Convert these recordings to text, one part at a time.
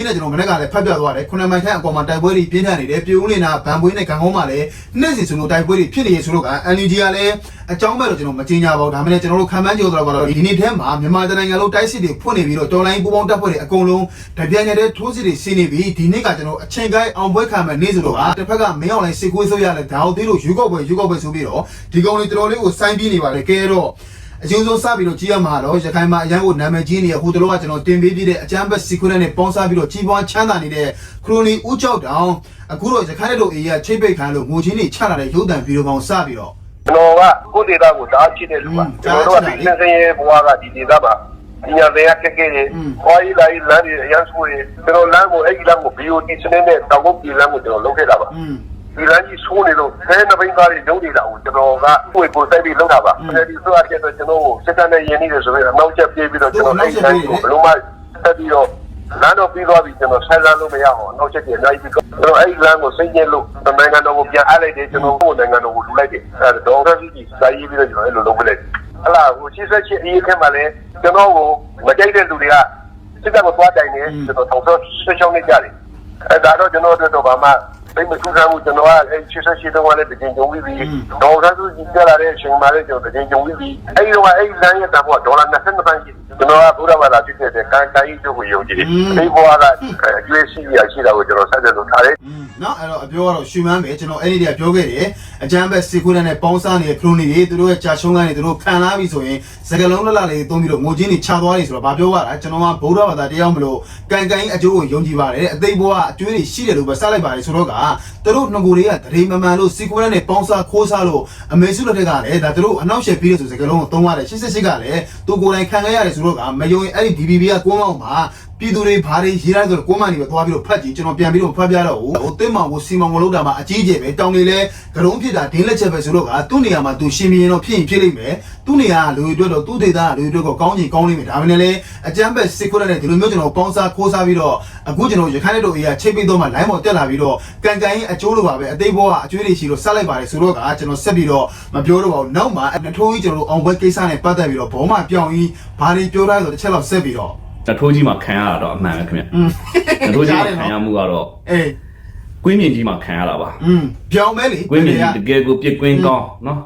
ဒီနေ့ကျွန်တော်မနေ့ကလည်းဖတ်ပြသွားတယ်ခုနမိုင်ခန့်အပေါ်မှာတိုက်ပွဲတွေပြင်းထန်နေတယ်ပြည်ဦးနေတာဗန်ပွေးနဲ့ဂံကုန်းမှာလည်းနေ့စဉ်ဆိုလို့တိုက်ပွဲတွေဖြစ်နေရဆိုတော့က NUG ကလည်းအကြောင်းပဲတော့ကျွန်တော်မကြေညာပါဘူးဒါမှလည်းကျွန်တော်တို့ခံမှန်းကြိုတော့ကတော့ဒီနေ့ထဲမှာမြန်မာနိုင်ငံလုံးတိုက်စစ်တွေဖွင့်နေပြီးတော့တော်လိုင်းပူပေါင်းတပ်ဖွဲ့တွေအကုန်လုံးတပြိုင်နက်တည်းထိုးစစ်တွေစီးနေပြီးဒီနေ့ကကျွန်တော်အချိန်ကိုင်းအောင်ပွဲခံမဲ့နေ့ဆိုတော့ကတစ်ဖက်ကမင်းအောင်လိုင်းစစ်ကွေးဆိုရလဲဒါအောင်သေးလို့ယူကော့ပွဲယူကော့ပွဲဆိုပြီးတော့ဒီကောင်လေးတော်တော်လေးကိုစိုင်းပြီးနေပါလေကဲတော့ အရင်ဆုံးစပြီးတော့ကြည့်ရမှာတော့ရခိုင်မှာအရန်ကိုနာမည်ကြီးနေရဟိုတလောကကျွန်တော်တင်ပေးပြတဲ့အချမ်းဘက်စီကွန်းနဲ့ပေါင်းစားပြီးတော့ကြီးပွားချမ်းသာနေတဲ့ခရိုနီဦးကျောက်တောင်အခုတော့ရခိုင်တို့အေးရချိတ်ပိတ်ခံလို့ငိုချင်းတွေချလာတဲ့ရုပ်သံဗီဒီယိုပေါင်းစပြီးတော့ကျွန်တော်ကကိုဒေတာကိုဓာတ်ချစ်တဲ့လူကကျွန်တော်ကဒီနေစင်းရဲ့ဘဝကဒီဒေတာပါဒီရတဲ့ကကဲနေခွာရီလာရီလမ်းရရန်စုရကျွန်တော်လမ်းကိုအဲ့ဒီလမ်းကို BOT စနစ်နဲ့တောက်ကုတ်ဒီလမ်းကိုကျွန်တော်လုပ်ခဲ့တာပါ ဒီလမ်းကြီးဆိုးနေလို့ခဲနှစ်ဘိန်းသားတွေလုံးနေတာကိုကျွန်တော်ကကိုယ်ကိုစိုက်ပြီးလုပ်တာပါအဲဒီဆိုအပ်တဲ့ကျွန်တော်ကိုစက်တန်နဲ့ရင်းနေတယ်ဆိုပြီးအနောက်ချက်ပြေးပြီးတော့ကျွန်တော်အဲ့ဒီလမ်းကိုဘလုံးမဆက်ပြီးတော့လမ်းတော့ပြီးသွားပြီကျွန်တော်ဆက်လမ်းလို့မရအောင်နောက်ချက်ကြီးအနိုင်ပြီးကျွန်တော်အဲ့ဒီလမ်းကိုစိတ်ညစ်လို့နိုင်ငံတော်ကိုပြန်အပ်လိုက်တယ်ကျွန်တော်ကိုနိုင်ငံတော်ကိုလူလိုက်တယ်အဲတော့ဒေါက်တာကြီးကြီးစာရေးပြီးတော့ကျွန်တော်အဲ့လိုလုပ်ပလိုက်ဟလာဟို68အရေးခင်းမှာလဲကျွန်တော်ကိုမကြိုက်တဲ့လူတွေကစစ်တပ်ကိုသွားတိုင်နေကျွန်တော်ထောင်ဆောဆက်ချောင်းနေကြတယ်အဲဒါတော့ကျွန်တော်တို့တော့ဘာမှ စိတ်မကူးစားဘူးကျွန်တော်ကအဲ68တုန်းကလည်းတကယ်ကြုံပြီးပြီးဒေါ်လာစုကြီးကြလာတဲ့အချိန်မှာလည်းကျွန်တော်တကယ်ကြုံပြီးပြီးအဲဒီတော့အဲဒီလမ်းရဲ့တပ်ကဒေါ်လာ22ပန်းရှိတယ်ကျွန်တော်ကဘုရားဘာသာဖြစ်ခဲ့တဲ့ကံတာကြီးတို့ကိုယုံကြည်တယ်ဒီဘဝက USC ရရှိတာကိုကျွန်တော်ဆက်တယ်လို့ထားတယ်နော်အဲ့တော့အပြောကတော့ရှင်မန်းပဲကျွန်တော်အဲ့ဒီတည်းပြောခဲ့တယ်အကျမ်းဘက်စီကူတန်နဲ့ပေါင်းစားနေတဲ့ခရိုနီတွေသူတို့ရဲ့ကြာရှုံးကနေသူတို့ခံလာပြီဆိုရင်စကလုံးလှလှလေးသုံးပြီးတော့ငိုချင်းတွေခြာသွားနေဆိုတော့ဘာပြောရတာကျွန်တော်ကဘုရားဘာသာတရားမလို့ကံကံကြီးအကျိုးကိုယုံကြည်ပါတယ်အသိဘဝအကျွေးတွေရှိတယ်လို့ပဲစလိုက်ပါတယ်ဆိုတော့ကသူတို့ငကိုတွေကတရေမမှန်လို့စီကွဲနဲ့ပေါင်းစားခိုးစားလို့အမေစုလက်ထက်ကလည်းဒါသူတို့အနောက်ရှယ်ပြီးတဲ့ဆိုစကလုံးကိုသုံးရတယ်88ကလည်းသူကိုယ်တိုင်ခံခဲ့ရတယ်ဆိုတော့ကမယုံရင်အဲ့ဒီ DBB ကကိုးမောင်းမှာ ပြည်သူတွေဘာတွေရေးလိုက်ဆိုတော့ကိုမန်ဒီပဲသွားပြီးတော့ဖတ်ကြည့်ကျွန်တော်ပြန်ပြီးတော့ဖတ်ပြတော့ဟိုတင်းမောင်ကိုစီမောင်ကိုလောက်တာမှာအကြီးကျယ်ပဲတောင်းနေလဲဂရုံးဖြစ်တာဒင်းလက်ချက်ပဲဆိုတော့ကသူ့နေရာမှာသူရှင်မင်းတော့ဖြစ်ရင်ဖြစ်လိမ့်မယ်သူ့နေရာကလူတွေအတွက်တော့သူ့ဒေသကလူတွေအတွက်ကောကောင်းချင်ကောင်းလိမ့်မယ်ဒါမှလည်းအကြမ်းဖက်စစ်ခွက်နဲ့ဒီလိုမျိုးကျွန်တော်ပေါင်းစားခိုးစားပြီးတော့အခုကျွန်တော်ရခိုင်တဲ့တို့အေးကချိတ်ပိတ်တော့မှလိုင်းပေါ်တက်လာပြီးတော့ကန်ကန်ရင်အကျိုးလိုပါပဲအသေးဘောကအကျွေးတွေရှိလို့ဆက်လိုက်ပါတယ်ဆိုတော့ကကျွန်တော်ဆက်ပြီးတော့မပြောတော့ပါဘူးနောက်မှအထိုးကြီးကျွန်တော်အောင်ဘွဲကိစ္စနဲ့ပတ်သက်ပြီးတော့ဘောမပြောင်းကြီးဘာတွေပြောထားဆိုတစ်ချက်လောက်ဆက်ပြီးတော့ တထိုးကြီးမှာခံရတာတော့အမှန်ပဲခင်ဗျ อืม တထိုးကြီးမှာခံရမှုကတော့ အေး ကွင်းမြင့်ကြီးမှာခံရတာပါ อืมပြောင်းမဲလေ ကွင်းမြင့်ကြီးတကယ်ကိုပြစ်ကွင်းကောင်းနော်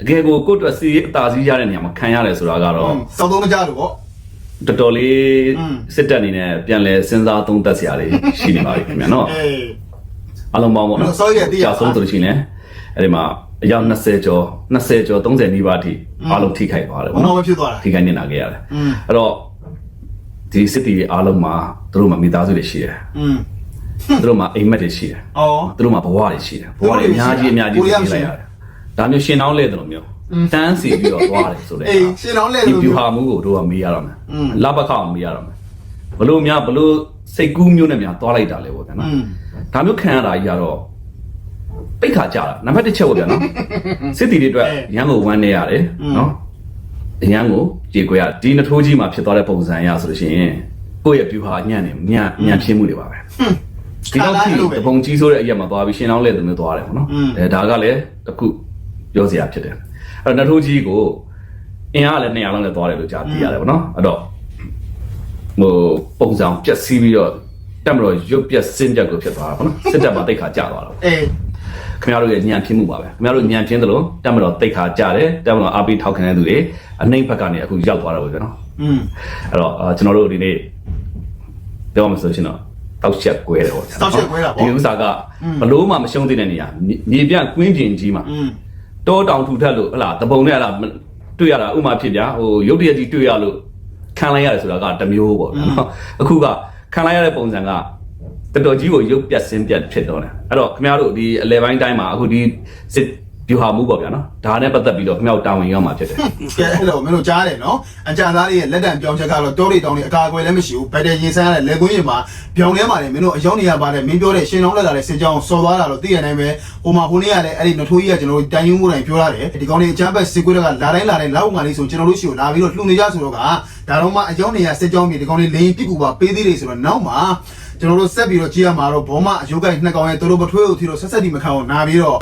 တကယ်ကိုကိုယ့်အတွက်စီရေးအသာစီးရတဲ့နေရာမှာခံရတယ်ဆိုတာကတော့ စောက်သုံးမကြလို့ပေါ့ တော်တော်လေး อืม စစ်တပ်အနေနဲ့ပြန်လဲစဉ်းစားသုံးသပ်စရာတွေရှိနေပါပြီခင်ဗျနော် အေး အလုံးပေါင်းပေါ့ နော် နော် စောရက်တည်းရပါ ကြာဆုံးဆိုလို့ရှိရင်လည်းအဲ့ဒီမှာအယောက်20ကျော်20ကျော်30နီးပါးအထိအားလုံးထိခိုက်သွားတယ် ဘုံ ပေါ့ တော် နော် မဖြစ်သွားတာ ထိခိုက်နေတာခဲ့ရတယ် อืม အဲ့တော့ ဒီစစ်တီတွေအားလုံးမှာသူတို့မှာမိသားစုတွေရှိတယ်อืมသူတို့မှာအိမ်မက်တွေရှိတယ်အော်သူတို့မှာဘဝတွေရှိတယ်ဘဝတွေအများကြီးအများကြီးရှိလိုက်ရတယ်ဒါမျိုးရှင်အောင်လဲတယ်လို့မျိုးတန်းစီပြီးတော့သွားတယ်ဆိုတော့အေးရှင်အောင်လဲလို့ဒီပြူဟာမှုကိုတို့ကမေးရတော့မယ်လဘခအောင်မေးရတော့မယ်ဘလို့များဘလို့စိတ်ကူးမျိုးနဲ့များသွားလိုက်တာလဲပေါ့ဗျာနော်ဒါမျိုးခံရတာကြီးကတော့ပိတ်ခါကြတာနံပါတ်တစ်ချက်ပေါ့ဗျာနော်စစ်တီတွေအတွက်ရန်ကိုဝမ်းနေရတယ်နော်ရန်ကို ကြေကွဲရဒီနထိုးကြီးမှာဖြစ်သွားတဲ့ပုံစံအရဆိုလို့ရှိရင်ကိုယ့်ရဲ့ပြူဟာညံ့နေညံ့ညံ့ဖြစ်မှုတွေပါပဲဒီတော့ကြည့်တပုံကြီးဆိုတဲ့အရက်မှာသွားပြီးရှင်းအောင်လဲတယ်မျိုးသွားတယ်ပေါ့နော်အဲဒါကလည်းတစ်ခုပြောစရာဖြစ်တယ်အဲ့တော့နထိုးကြီးကိုအင်အားကလည်း200လောက်နဲ့သွားတယ်လို့ကြားသိရတယ်ပေါ့နော်အဲ့တော့ဟိုပုံစံပြက်စီးပြီးတော့တက်မလို့ရုပ်ပြက်စင်းချက်ကိုဖြစ်သွားတာပေါ့နော်စစ်တပ်မှာတိတ်ခါကျသွားတာပေါ့အေး ခင်ဗျားတို့ရဲ့ညံပြင်းမှုပါပဲခင်ဗျားတို့ညံပြင်းသလိုတက်မတော်တိတ်ခါကြတယ်တက်မတော်အားပေးထောက်ခံတဲ့သူတွေအနှိမ့်ဘက်ကနေအခုရောက်သွားတာပဲကျွန်တော်อืมအဲ့တော့ကျွန်တော်တို့ဒီနေ့ပြောမှဆိုရှင်တော့တောက်ချက်ကွဲတယ်ပေါ့တောက်ချက်ကွဲတာပေါ့ဒီဥစ္စာကဘလို့မှမရှုံးသေးတဲ့နေရာမြေပြန့်ကွင်းပြင်ကြီးမှာတောတောင်ထူထပ်လို့ဟလာတပုံနဲ့ဟလာတွေ့ရတာဥမာဖြစ်ဗျာဟိုရုတ်တရက်ကြီးတွေ့ရလို့ခံလိုက်ရတယ်ဆိုတာကတမျိုးပေါ့ဗျာအခုကခံလိုက်ရတဲ့ပုံစံက တော်တော်ကြီးကိုရုပ်ပြတ်စင်းပြတ်ဖြစ်တော့တယ်အဲ့တော့ခင်ဗျားတို့ဒီအလဲပိုင်းတိုင်းမှာအခုဒီစစ်ပြူဟာမှုပေါ့ဗျာနော်ဒါနဲ့ပတ်သက်ပြီးတော့ခင်ဗျားတို့တာဝန်ရောက်မှာဖြစ်တယ်ကဲအဲ့လိုမင်းတို့ကြားတယ်နော်အကြံသားလေးရဲ့လက်တံပြောင်းချက်ကတော့တောတွေတောင်းတွေအကာအကွယ်လည်းမရှိဘူးဘယ်တဲ့ရင်ဆိုင်ရတဲ့လက်ကွင်းရင်မှာပြောင်းလဲမှာလေမင်းတို့အယောင်နေရပါတယ်မင်းပြောတဲ့ရှင်လောင်းလက်လာတဲ့စစ်ကြောင်းစော်သွားတာတော့သိရနိုင်ပဲဟိုမှာဟိုနေ့ကလည်းအဲ့ဒီနထိုးကြီးကကျွန်တော်တို့တိုင်ယူမှုတိုင်းပြောရတယ်ဒီကောင်လေးအချမ်းဘက်စစ်ကွေးကလာတိုင်းလာတိုင်းလောက်မှလေးဆိုကျွန်တော်တို့ရှိကိုလာပြီးတော့လှူနေကြဆိုတော့ကဒါတော့မှအယောင်နေရစစ်ကြောင်းမြေဒီကောင်လေးလိန်ပြစ်ကူပါပေးသေးတယ်ဆိုတော့နောက်မှာ ကျွန်တော်တို့ဆက်ပြီးတော့ကြည့်ရမှာတော့ဘောမအယုတ်ကိုက်နှစ်ကောင်ရဲ့သူတို့ပထွေးကိုထီတော့ဆက်ဆက်ဒီမခံအောင်နာပြီးတော့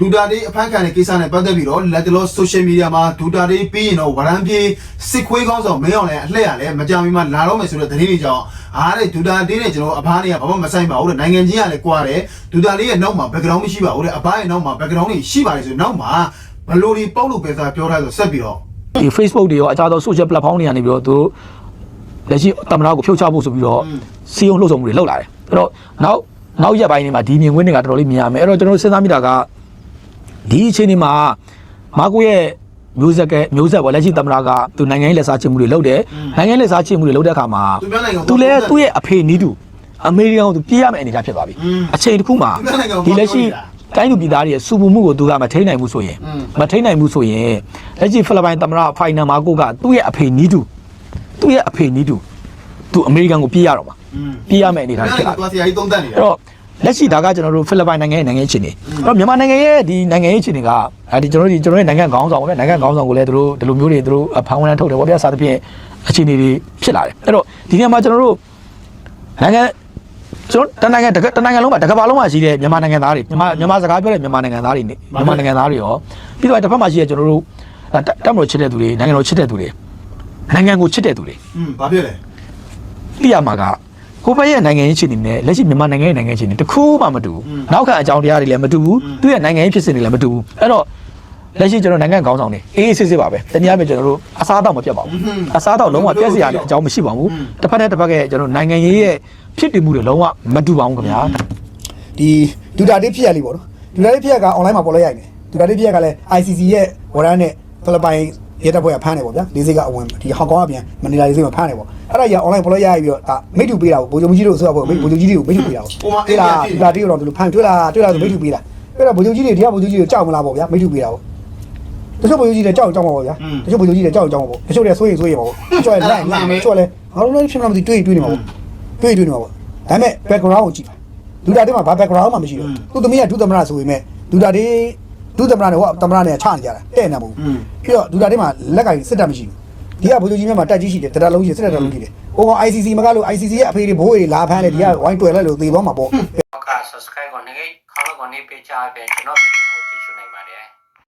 ဒူတာတေးအဖမ်းခံတဲ့ကိစ္စနဲ့ပတ်သက်ပြီးတော့လက်တလော social media မှာဒူတာတေးပြီးရင်တော့ဝရမ်းပြေးစစ်ခွေးကောင်းဆောင်မင်းအောင်လည်းအလှည့်ရလဲမကြောင်မီမှာလာတော့မယ်ဆိုတဲ့သတင်းတွေကြောင့်အားတဲ့ဒူတာတေးနဲ့ကျွန်တော်အဖားတွေကဘာမှမဆိုင်ပါဘူးတဲ့နိုင်ငံချင်းကလည်းကွာတယ်ဒူတာတေးရဲ့နောက်မှာ background မရှိပါဘူးတဲ့အဖားရဲ့နောက်မှာ background တွေရှိပါတယ်ဆိုနောက်မှာဘလို့ဒီပေါက်လို့ပဲသာပြောထားဆိုဆက်ပြီးတော့ဒီ Facebook တွေရောအခြားသော social platform တွေကနေပြီးတော့သူတို့လက်ရှိတမနာကိုဖြုတ်ချဖို့ဆိုပြီးတော့ စီယုံလှုပ်ဆောင်မှုတွေလောက်လာတယ်အဲ့တော့နောက်နောက်ရက်ပိုင်းတွေမှာဒီမြင်ကွင်းတွေကတော်တော်လေးမြင်ရမယ်အဲ့တော့ကျွန်တော်စဉ်းစားမိတာကဒီအချိန်ဒီမှာမာကိုရဲ့မျိုးဆက်ကမျိုးဆက်ပေါ်လက်ရှိသမ္မတကသူနိုင်ငံရေးလက်စားချေမှုတွေလုပ်တယ်နိုင်ငံရေးလက်စားချေမှုတွေလုပ်တဲ့အခါမှာသူလည်းသူ့ရဲ့အဖေနီးသူအမေရိကန်ကိုသူပြေးရမယ့်အနေအထားဖြစ်သွားပြီအချိန်တစ်ခုမှာဒီလက်ရှိတိုင်းလူပြည်သားတွေရဲ့စူပူမှုကိုသူကမထိနိုင်ဘူးဆိုရင်မထိနိုင်ဘူးဆိုရင်လက်ရှိဖိလစ်ပိုင်သမ္မတဖိုင်နန်မာကိုကသူ့ရဲ့အဖေနီးသူသူ့ရဲ့အဖေနီးသူ သူအမေရိကန်ကိုပြေးရတော့မှာပြေးရမယ့်အနေအထားဖြစ်လာတယ်။သူကဆရာကြီးသုံးသပ်နေတာ။အဲ့တော့လက်ရှိဒါကကျွန်တော်တို့ဖိလစ်ပိုင်နိုင်ငံရဲ့နိုင်ငံအခြေအနေ။အဲ့တော့မြန်မာနိုင်ငံရဲ့ဒီနိုင်ငံအခြေအနေကအဲဒီကျွန်တော်တို့ဒီကျွန်တော်တို့နိုင်ငံခေါင်းဆောင်ပေါ့ဗျနိုင်ငံခေါင်းဆောင်ကိုလည်းတို့ဒီလိုမျိုးတွေတို့ဖန်ဝန်ထမ်းထုတ်တယ်ပေါ့ဗျစသဖြင့်အခြေအနေတွေဖြစ်လာတယ်။အဲ့တော့ဒီနေရာမှာကျွန်တော်တို့နိုင်ငံကျွန်တော်တနိုင်ငံတနိုင်ငံလုံးမှာတကဘာလုံးမှာရှိတဲ့မြန်မာနိုင်ငံသားတွေမြန်မာမြန်မာစကားပြောတဲ့မြန်မာနိုင်ငံသားတွေနေမြန်မာနိုင်ငံသားတွေရောပြီးတော့တစ်ဖက်မှာရှိတဲ့ကျွန်တော်တို့တက်မလို့ချစ်တဲ့သူတွေနိုင်ငံတော်ချစ်တဲ့သူတွေနိုင်ငံကိုချစ်တဲ့သူတွေอืมဘာဖြစ်လဲ သိရမှာကကိုယ့်ဘက်ရဲ့နိုင်ငံရေးအခြေအနေနဲ့လက်ရှိမြန်မာနိုင်ငံရဲ့နိုင်ငံရေးအခြေအနေတစ်ခုမှမတူဘူးနောက်ခံအကြောင်းတရားတွေလည်းမတူဘူးသူ့ရဲ့နိုင်ငံရေးဖြစ်စဉ်တွေလည်းမတူဘူးအဲ့တော့လက်ရှိကျွန်တော်နိုင်ငံခေါင်းဆောင်တွေအေးအေးဆေးဆေးပါပဲတနည်းအားဖြင့်ကျွန်တော်တို့အစားအသောက်မပြတ်ပါဘူးအစားအသောက်လုံးဝပြည့်စရာတဲ့အကြောင်းမရှိပါဘူးတစ်ဖက်နဲ့တစ်ဖက်ကကျွန်တော်နိုင်ငံရေးရဲ့ဖြစ်တည်မှုတွေလုံးဝမတူပါဘူးခင်ဗျာဒီဒူတာတေးဖြစ်ရလေးပေါ့နော်ဒူတာတေးဖြစ်ရက online မှာပေါ်လို့ရိုက်တယ်ဒူတာတေးဖြစ်ရကလည်း ICC ရဲ့ဝရမ်းနဲ့ဖိလစ်ပိုင် ရဲတပ်ဖွဲ့ကဖမ်းတယ်ပေါ့ဗျာလေးစိတ်ကအဝင်ဒီဟောင်ကောင်ကပြန်မနီလာလေးစိတ်မှာဖမ်းတယ်ပေါ့အဲ့ဒါကြီး online ပေါ်လို့ရိုက်ပြီးတော့ဒါမိတ်တူပေးတာပေါ့ဗိုလ်ချုပ်ကြီးတို့ဆိုတော့ဗိုလ်ချုပ်ကြီးတွေကိုမိတ်တူပေးတာပေါ့တွေ့လားဒူတာတေးကတော့ဒီလိုဖမ်းတွေ့လားတွေ့လားဆိုမိတ်တူပေးတာတွေ့လားဗိုလ်ချုပ်ကြီးတွေတရားဗိုလ်ချုပ်ကြီးတွေကြောက်မလားပေါ့ဗျာမိတ်တူပေးတာပေါ့တချို့ဗိုလ်ချုပ်ကြီးတွေကြောက်ကြောက်မှာပေါ့ဗျာတချို့ဗိုလ်ချုပ်ကြီးတွေကြောက်ကြောက်မှာပေါ့တချို့တွေဆိုရင်ဆိုရင်ပါပေါ့တချို့လည်းလိုက်လိုက်တချို့လည်းဘာလို့လဲဖြစ်မလားမသိတွေးတွေးနေမှာပေါ့တွေးတွေးနေမှာပေါ့ဒါပေမဲ့ background ကိုကြည့်ပါဒူတာတေးမှာဘာ background မှမရှိဘူးသူသမီးကဒုသမရဆိုပေမဲ့ဒူတာတေး ဒုသမရနဲ့ဟိုသမရနဲ့ချနေကြတာတဲ့နေမှာမဟုတ်ဘူးပြီးတော့ဒူတာတေးမှာလက်ကင်စစ်တပ်မရှိဘူးဒီကဗိုလ်ချုပ်ကြီးမြတ်မှာတက်ကြီးရှိတယ်တရလုံးရှိတယ်စစ်တပ်တလုံးရှိတယ်ဟိုက ICC မကလို့ ICC ရဲ့အဖေတွေဘိုးတွေလာဖမ်းတယ်ဒီကဝိုင်းတွေ့လိုက်လို့သေသွားမှာပေါ့က subscribe ကိုနေခေါင်းကိုနေပေးချပေးကျွန်တော်ဗီဒီယို